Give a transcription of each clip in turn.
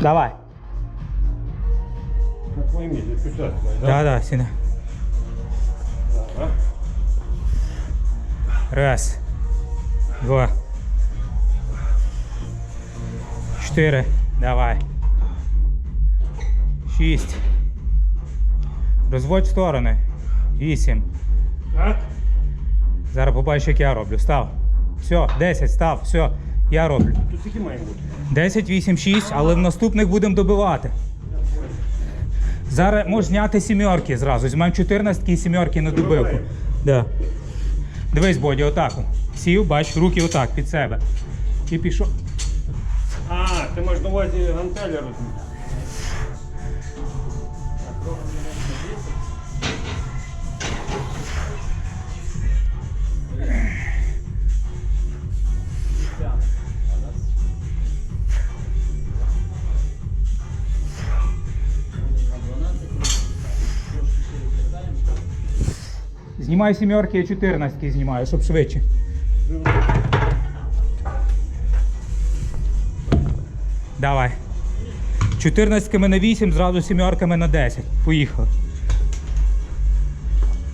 Давай. На твоє місце, пішла твоє, Да, да, сідай. Ага. Раз. Два. Чотири. Давай. Шість. Розводь в сторони. Вісім. Так? Зараз побачиш, як я роблю. Став. Все, 10, став, все. Я роблю. Тут скільки має бути? 10, 8, 6, але в наступних будемо добивати. Зараз можеш зняти сімерки зразу. Візьмемо 14 і сімерки на добивку. Да. Дивись, Боді, отак. Сів, бач, руки отак під себе. І пішов. А, ти маєш на увазі гантеля розумієш? Знімай сімерки, я 14 знімаю, щоб швидше. Давай. 14 на 8, зразу сімерками на 10. Поїхали.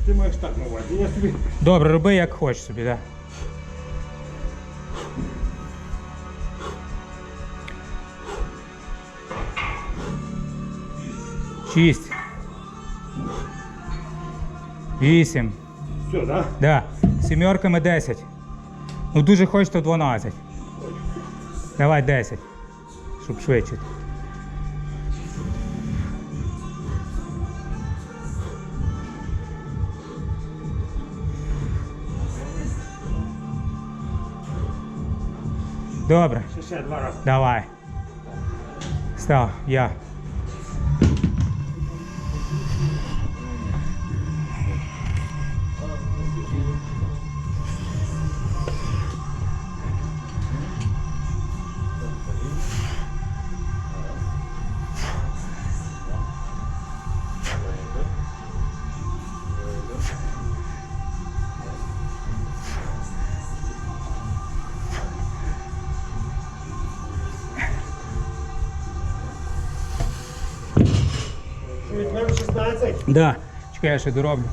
Ти маєш так на. Я собі Добре, роби як хочеш собі, так. Да. Шість. Вісім. все, так? Да. Сімерками 10. Ну дуже хочеш, то 12. Давай 10. Щоб швидше. Добре. Ще ще два рази. Давай. Став, я. 15? Да. Чекай, я ще дороблю.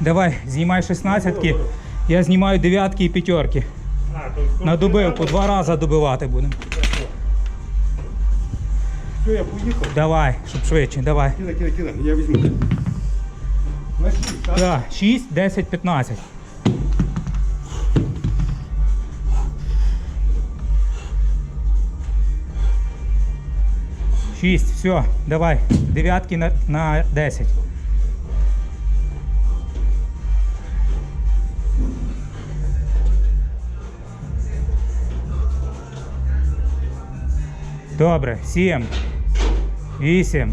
Давай, знімай шістнадцятки, я знімаю дев'ятки і п'ятерки. На дубивку два рази добивати будемо. Все, я поїхав. Давай, щоб швидше, давай. Кидай, кидай, кидай, я візьму. На 6, так? Так, 6, 10, 15. Шість, все, давай. Дев'ятки на, на 10. Добре, 7, 8,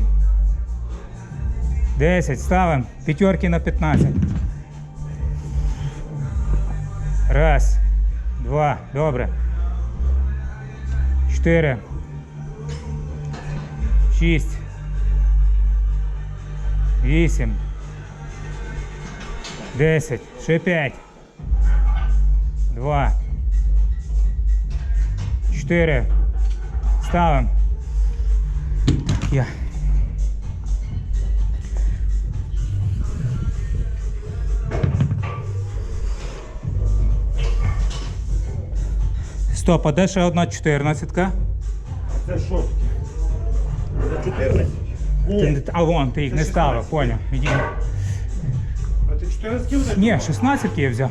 10, ставимо. П'ятерки на 15. Раз, два, добре. Чотири. Шість. Вісім. Десять. Ще п'ять. Два. Чотири. Ставимо. Я. Стоп, а де ще одна чотирнадцятка? Це що таке? Це 14? Ти А вон, ти їх не ставив, поняв. Іди. А ти 14 кіло? Ні, 16 я взяв.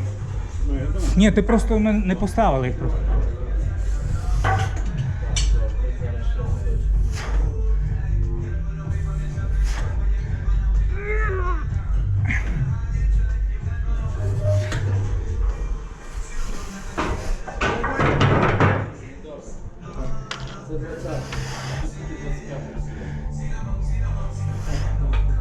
Ну, я думаю. Ні, ти просто не не поставили їх. просто. Sıdırta. Sıdırta. Sıdırta.